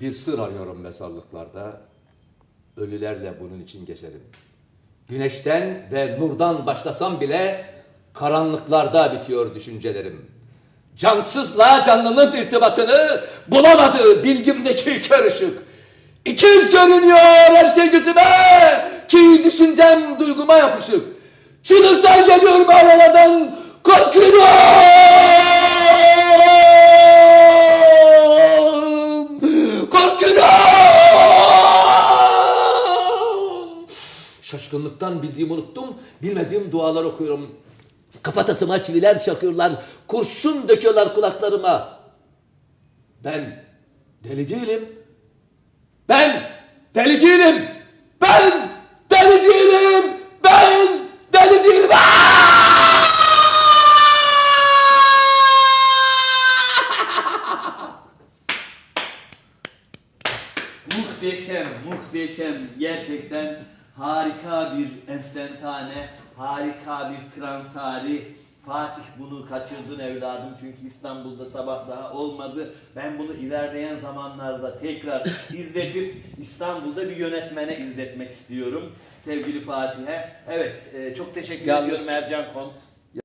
Bir sır arıyorum mezarlıklarda. Ölülerle bunun için gezerim. Güneşten ve nurdan başlasam bile karanlıklarda bitiyor düşüncelerim. Cansızla canlının irtibatını bulamadı bilgimdeki kör ışık. İkiz görünüyor her şey gözüme ki düşüncem duyguma yapışık. Çığlıklar geliyor mağaralardan korkuyorum. Şaşkınlıktan bildiğimi unuttum. Bilmediğim dualar okuyorum. Kafatasıma çiviler çakıyorlar. Kurşun döküyorlar kulaklarıma. Ben deli değilim. Ben deli değilim. Ben deli değilim. Ben deli değilim. Muhteşem, muhteşem. Gerçekten harika bir enstantane, harika bir transari. Fatih bunu kaçırdın evladım çünkü İstanbul'da sabah daha olmadı. Ben bunu ilerleyen zamanlarda tekrar izletip İstanbul'da bir yönetmene izletmek istiyorum. Sevgili Fatih'e. Evet, e, çok teşekkür Yalnız- ediyorum Ercan Kont.